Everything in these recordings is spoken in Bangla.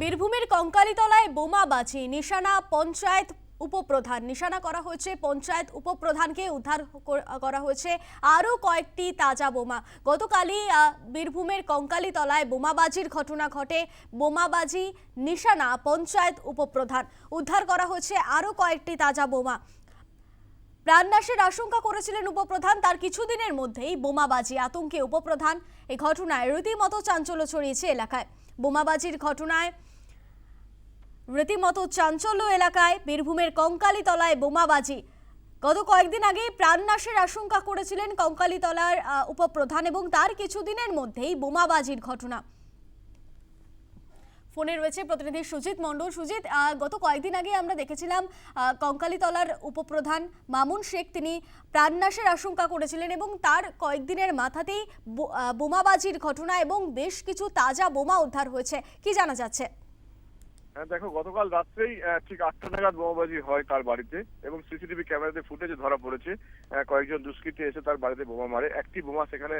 বীরভূমের কঙ্কালীতলায় বোমাবাজি নিশানা পঞ্চায়েত উপপ্রধান, নিশানা করা হয়েছে, পঞ্চায়েত উপপ্রধানকে উদ্ধার করা হয়েছে, আরও কয়েকটি তাজা বোমা। গতকালই বীরভূমের কঙ্কালীতলায় বোমাবাজির ঘটনা ঘটে। বোমাবাজি নিশানা পঞ্চায়েত উপপ্রধান। উদ্ধার করা হয়েছে আরও কয়েকটি তাজা বোমা। প্রাণনাশের আশঙ্কা করেছিলেন উপপ্রধান, তার কিছুদিনের মধ্যেই বোমাবাজি আতঙ্কে উপপ্রধান। এই ঘটনায় রীতিমতো চাঞ্চল্য ছড়িয়েছে এলাকায়। বোমাবাজির ঘটনায় রীতিমতো চাঞ্চল্য এলাকায়, বীরভূমের কঙ্কালীতলায় বোমাবাজি। গত কয়েকদিন আগে প্রাণনাশের আশঙ্কা করেছিলেন কঙ্কালীতলার উপপ্রধান এবং তার কিছুদিনের মধ্যেই বোমাবাজির ঘটনা। ফোনে রয়েছে প্রতিনিধি সুজিত মণ্ডল। সুজিত গত কয়েকদিন আগে আমরা দেখেছিলাম কঙ্কালীতলার উপপ্রধান মামুন শেখ তিনি প্রাণনাশের আশঙ্কা করেছিলেন এবং তার কয়েকদিনের মাথাতেই বোমাবাজির ঘটনা এবং বেশ কিছু তাজা বোমা উদ্ধার হয়েছে। কি জানা যাচ্ছে? হ্যাঁ দেখো, গতকাল রাত্রেই ঠিক আটটা নাগাদ বোমাবাজি হয় তার বাড়িতে এবং সিসিটিভি ক্যামেরাতে ফুটেজে ধরা পড়েছে কয়েকজন দুষ্কৃতী এসে তার বাড়িতে বোমা মারে। একটি বোমা সেখানে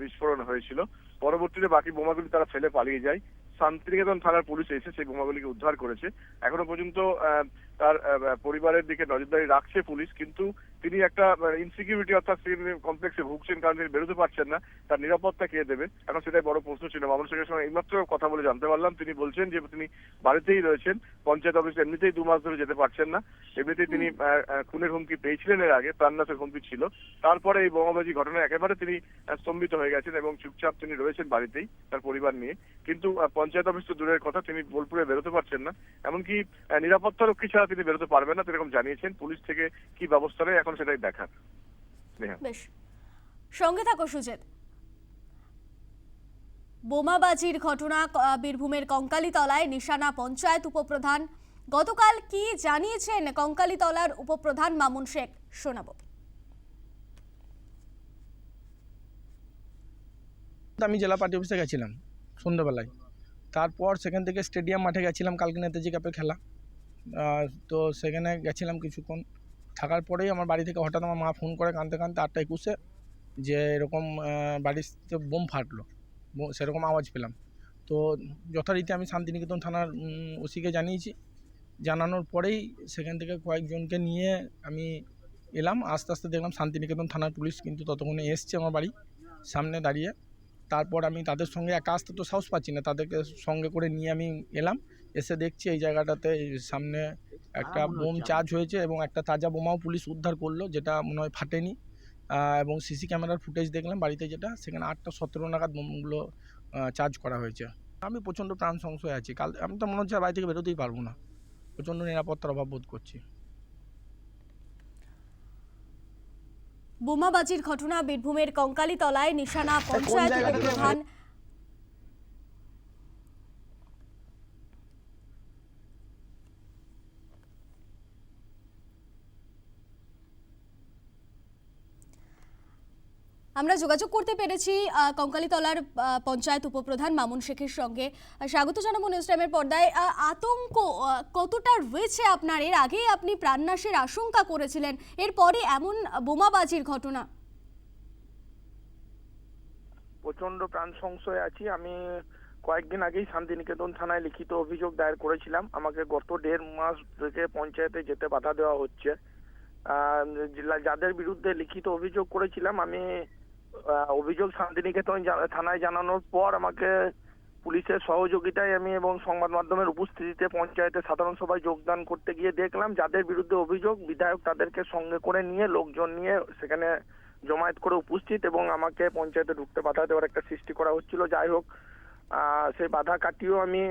বিস্ফোরণ হয়েছিল। পরবর্তীতে বাকি বোমাগুলি তারা ফেলে পালিয়ে যায়। শান্তিনিকেতন থানার পুলিশ এসে সেই বোমাগুলিকে উদ্ধার করেছে। এখনও পর্যন্ত তার পরিবারের দিকে নজরদারি রাখছে পুলিশ, কিন্তু তিনি একটা ইনসিকিউরিটি অর্থাৎ কমপ্লেক্সে ভুগছেন কারণ তিনি বেরোতে পারছেন না তার নিরাপত্তা কে দেবে? এখন সেটাই বড় প্রশ্ন ছিল। মামুন শেখের সঙ্গে এইমাত্র কথা বলে জানতে পারলাম। তিনি বলছেন যে তিনি বাড়িতেই রয়েছেন পঞ্চায়েত অফিসে এমনিতেই দু মাস ধরে যেতে পারছেন না। এমনিতেই তিনি খুনের হুমকি পেয়েছিলেন এর আগে প্রাণনাশের হুমকি ছিল। তারপরে এই বোমাবাজি ঘটনায় একেবারে তিনি স্তম্ভিত হয়ে গেছেন এবং চুপচাপ তিনি রয়েছেন বাড়িতেই তার পরিবার নিয়ে। কিন্তু পঞ্চায়েত অফিস তো দূরের কথা তিনি বোলপুরে বেরোতে পারছেন না। এমনকি নিরাপত্তা রক্ষী ছাড়া তিনি বেরোতে পারবেন না এরকম জানিয়েছেন। পুলিশ থেকে কি ব্যবস্থা নেয়? এখন সেটাই দেখার। বেশ। সঙ্গে থাকো সুজিত। বোমাবাজির ঘটনা বীরভূমের কঙ্কালীতলায় নিশানা পঞ্চায়েত উপপ্রধান। গতকাল কি জানিয়েছেন কঙ্কালীতলার উপপ্রধান মামুন শেখ? শোনাবো। আমি জেলা পার্টি অফিসে গেছিলাম সন্ধ্যেবেলায়। তারপর সেখান থেকে স্টেডিয়াম মাঠে গেছিলাম কালকে নেতাজি কাপে খেলা। আহ, তো সেখানে গেছিলাম কিছুক্ষণ। থাকার পরেই আমার বাড়ি থেকে হঠাৎ আমার মা ফোন করে কাঁদতে কাঁদতে আটটা একুশে যে এরকম বাড়িতে বোম ফাটলো। সেরকম আওয়াজ পেলাম। তো যথারীতি আমি শান্তিনিকেতন থানার ওসিকে জানিয়েছি। জানানোর পরেই সেখান থেকে কয়েকজনকে নিয়ে আমি এলাম। আস্তে আস্তে দেখলাম শান্তিনিকেতন থানার পুলিশ কিন্তু ততক্ষণে এসছে আমার বাড়ি সামনে দাঁড়িয়ে। তারপর আমি তাদের সঙ্গে একা আসতে তো সাহস পাচ্ছি না। তাদেরকে সঙ্গে করে নিয়ে আমি এলাম। এসে দেখছি এই জায়গাটাতে সামনে একটা বোম চার্জ হয়েছে এবং একটা তাজা বোমাও পুলিশ উদ্ধার করল যেটা মনে হয় ফাটেনি। এবং সিসি ক্যামেরার ফুটেজ দেখলাম বাড়িতে যেটা সেখানে আটটা সতেরো নাগাদ বোমগুলো চার্জ করা হয়েছে। আমি প্রচণ্ড প্রাণ সংশয় আছি। কাল আমি তো মনে হচ্ছে আর বাড়ি থেকে বেরোতেই পারব না। প্রচণ্ড নিরাপত্তার অভাব বোধ করছি। বোমাবাজির ঘটনা বীরভূমের কঙ্কালীতলায় নিশানা পঞ্চায়েত জায়গাটাতে আমরা যোগাযোগ করতে পেরেছি কঙ্কালীতলার পঞ্চায়েত উপপ্রধান মামুন শেখের সঙ্গে। স্বাগত জানাব নিউজ টাইমের পর্দায়। আতঙ্ক কতটা রয়েছে আপনার? এর আগেই আপনি প্রাণনাশের আশঙ্কা করেছিলেন। এরপরে এমন বোমাবাজির ঘটনা। প্রচণ্ড প্রাণ সংশয়ে আছি। আমি কয়েকদিন আগেই শান্তিনিকেতন থানায় লিখিত অভিযোগ দায়ের করেছিলাম। আমাকে গত দেড় মাস থেকে পঞ্চায়েতে যেতে বাধা দেওয়া হচ্ছে। যাদের বিরুদ্ধে লিখিত অভিযোগ করেছিলাম, আমি অভিযোগ শান্তিনিকেতন থানায় জানানোর পর আমাকে পুলিশের সহযোগিতায় আমি এবং সংবাদ মাধ্যমের উপস্থিতিতে পঞ্চায়েতে সাধারণ সভায় যোগদান করতে গিয়ে দেখলাম, যাদের বিরুদ্ধে অভিযোগ, বিধায়ক তাদেরকে সঙ্গে করে নিয়ে, লোকজন নিয়ে সেখানে জমায়েত করে উপস্থিত এবং আমাকে পঞ্চায়েতে ঢুকতে বাধা দেওয়ার একটা সৃষ্টি করা হচ্ছিল। যাই হোক সেই বাধা কাটিয়েও আমি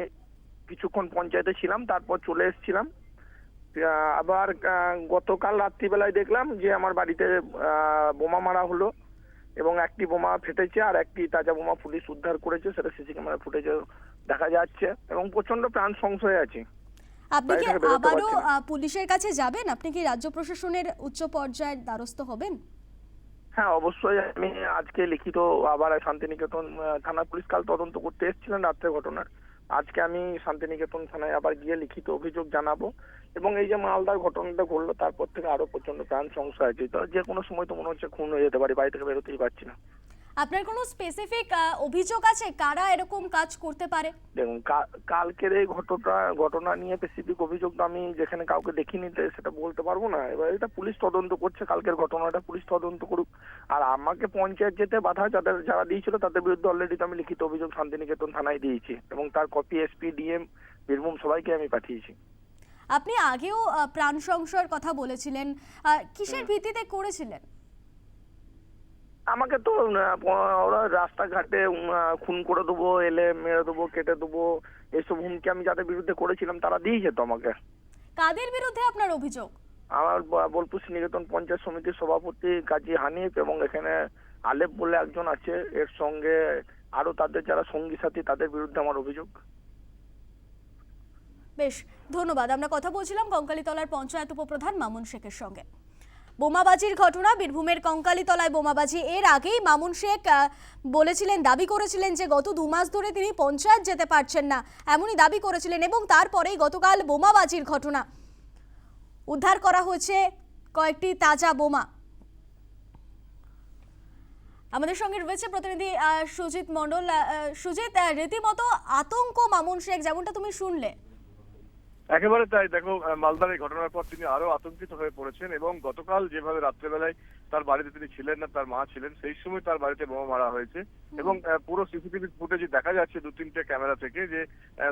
কিছুক্ষণ পঞ্চায়েতে ছিলাম, তারপর চলে এসেছিলাম। আবার গতকাল রাত্রিবেলায় দেখলাম যে আমার বাড়িতে বোমা মারা হলো। এবং একটি বোমা ফেটেছে আর একটি তাজা বোমা পুলিশ উদ্ধার করেছে সেটা সিসি ক্যামেরা ফুটেজে দেখা যাচ্ছে এবং প্রচণ্ড প্রাণ সংশয়ে আছে। আপনি কি আবারও পুলিশের কাছে যাবেন? আপনি কি রাজ্য প্রশাসনের উচ্চ পর্যায়ের দ্বারস্থ হবেন? হ্যাঁ অবশ্যই। আমি আজকে লিখিত আবার শান্তিনিকেতন থানা পুলিশ কাল তদন্ত করতে এসেছিলেন রাত্রে ঘটনার। আজকে আমি শান্তিনিকেতন থানায় আবার গিয়ে লিখিত অভিযোগ জানাব। এবং এই যে মালদার ঘটনাটা ঘটলো তারপর থেকে আরও প্রচণ্ড প্রাণ সংশয় আছে তো যে কোনো সময় তো মনে হচ্ছে খুন হয়ে যেতে পারি বাড়ি থেকে বেরোতেই পারছি না। আপনার কোনো স্পেসিফিক অভিযোগ আছে কারা এরকম কাজ করতে পারে? দেখুন কালকের এই ঘটনা ঘটনা নিয়ে স্পেসিফিক অভিযোগ তো আমি যেখানে কাউকে দেখিনি সেটা বলতে পারব না। এবার এটা পুলিশ তদন্ত করছে কালকের ঘটনাটা পুলিশ তদন্ত করুক। আর আমাকে পঞ্চায়েত যেতে বাধা যাদের যারা দিয়েছিল তাদের বিরুদ্ধে অলরেডি তো আমি লিখিত অভিযোগ শান্তিনিকেতন থানায় দিয়েছি। এবং তার কপি এসপি ডিএম বীরভূম সবাইকে আমি পাঠিয়েছি। আপনি আগেও প্রাণ সংশয়ের কথা বলেছিলেন কিসের ভিত্তিতে করেছিলেন? আমাকে তো ওরা রাস্তাঘাটে খুন করে দেবো এলে মেরে দেবো কেটে দেবো এসব হুমকি আমি যাদের বিরুদ্ধে করেছিলাম তারা দিয়েছে তো আমাকে। কাদের বিরুদ্ধে আপনার অভিযোগ? আমার বোলপুর নিকেতন পঞ্চায়েত সমিতির সভাপতি কাজী হানিফ এবং এখানে আলেপ বলে একজন আছে এর সঙ্গে আরও তাদের যারা সঙ্গী সাথী তাদের বিরুদ্ধে আমার অভিযোগ। বেশ, ধন্যবাদ। আমরা কথা বলছিলাম কঙ্কালীতলার পঞ্চায়েত উপপ্রধান মামুন শেখের সঙ্গে। বোমাবাজির ঘটনা, বীরভূমের কঙ্কালীতলায় বোমাবাজি, এর আগেই মামুন শেখ বলেছিলেন, দাবি করেছিলেন যে গত দু মাস ধরে তিনি পঞ্চায়েত যেতে পারছেন না। এমনই দাবি করেছিলেন এবং তারপরেই গতকাল বোমাবাজির ঘটনা উদ্ধার করা হয়েছে কয়েকটি তাজা বোমা। আমাদের সঙ্গে রয়েছে প্রতিনিধি সুজিত মণ্ডল। সুজিত রীতিমতো আতঙ্ক মামুন শেখ, যেমনটা তুমি শুনলে। একেবারে তাই। দেখো মালদার এই ঘটনার পর তিনি আরও আতঙ্কিত হয়ে পড়েছেন এবং গতকাল যেভাবে রাত্রেবেলায় তার বাড়িতে তিনি ছিলেন না তার মা ছিলেন সেই সময় তার বাড়িতে বোমা মারা হয়েছে এবং পুরো সিসিটিভি ফুটেজে দেখা যাচ্ছে দু তিনটে ক্যামেরা থেকে যে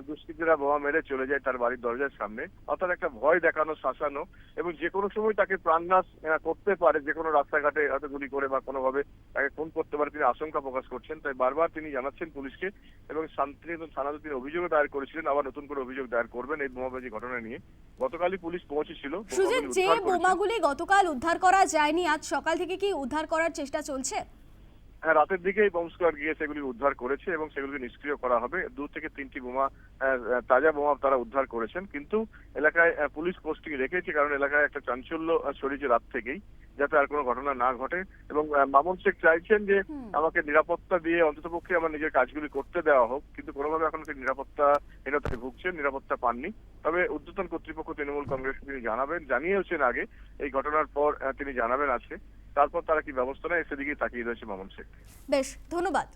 দুষ্কৃতীরা বোমা মেরে চলে যায় তার বাড়ির দরজার সামনে। অর্থাৎ একটা ভয় দেখানো শাসানো এবং যে কোনো সময় তাকে প্রাণনাশ করতে পারে যে কোনো রাস্তাঘাটে হয়তো গুলি করে বা কোনোভাবে তাকে খুন করতে পারে তিনি আশঙ্কা প্রকাশ করছেন। তাই বারবার তিনি জানাচ্ছেন পুলিশকে এবং শান্তিনিকেতন থানাতে তিনি অভিযোগও দায়ের করেছিলেন আবার নতুন করে অভিযোগ দায়ের করবেন এই বোমাবাজি ঘটনা নিয়ে। গতকালই পুলিশ পৌঁছেছিল যে উদ্ধার বোমাগুলি গতকাল উদ্ধার করা যায়নি আজ সকাল থেকে কি উদ্ধার করার চেষ্টা চলছে? হ্যাঁ রাতের দিকেই বম স্কোয়াড গিয়ে সেগুলি উদ্ধার করেছে এবং সেগুলিকে নিষ্ক্রিয় করা হবে। দু থেকে তিনটি বোমা তাজা বোমা তারা উদ্ধার করেছেন। কিন্তু এলাকায় পুলিশ পোস্টিং রেখেছে কারণ এলাকায় একটা চাঞ্চল্য ছড়িয়েছে রাত থেকেই যাতে আর কোনো ঘটনা না ঘটে। এবং মামুন শেখ চাইছেন যে আমাকে নিরাপত্তা দিয়ে অন্ততপক্ষে আমার নিজের কাজগুলি করতে দেওয়া হোক কিন্তু কোনোভাবে এখন তিনি নিরাপত্তা হীনতায় ভুগছেন নিরাপত্তা পাননি। তবে উদ্যোতন কর্তৃপক্ষ তৃণমূল কংগ্রেস তিনি জানাবেন জানিয়েছেন আগে এই ঘটনার পর তিনি জানাবেন আজকে। তারপর তারা কি ব্যবস্থা নেয়? সেদিকেই তাকিয়ে রয়েছে মামুন শেখ। বেশ ধন্যবাদ।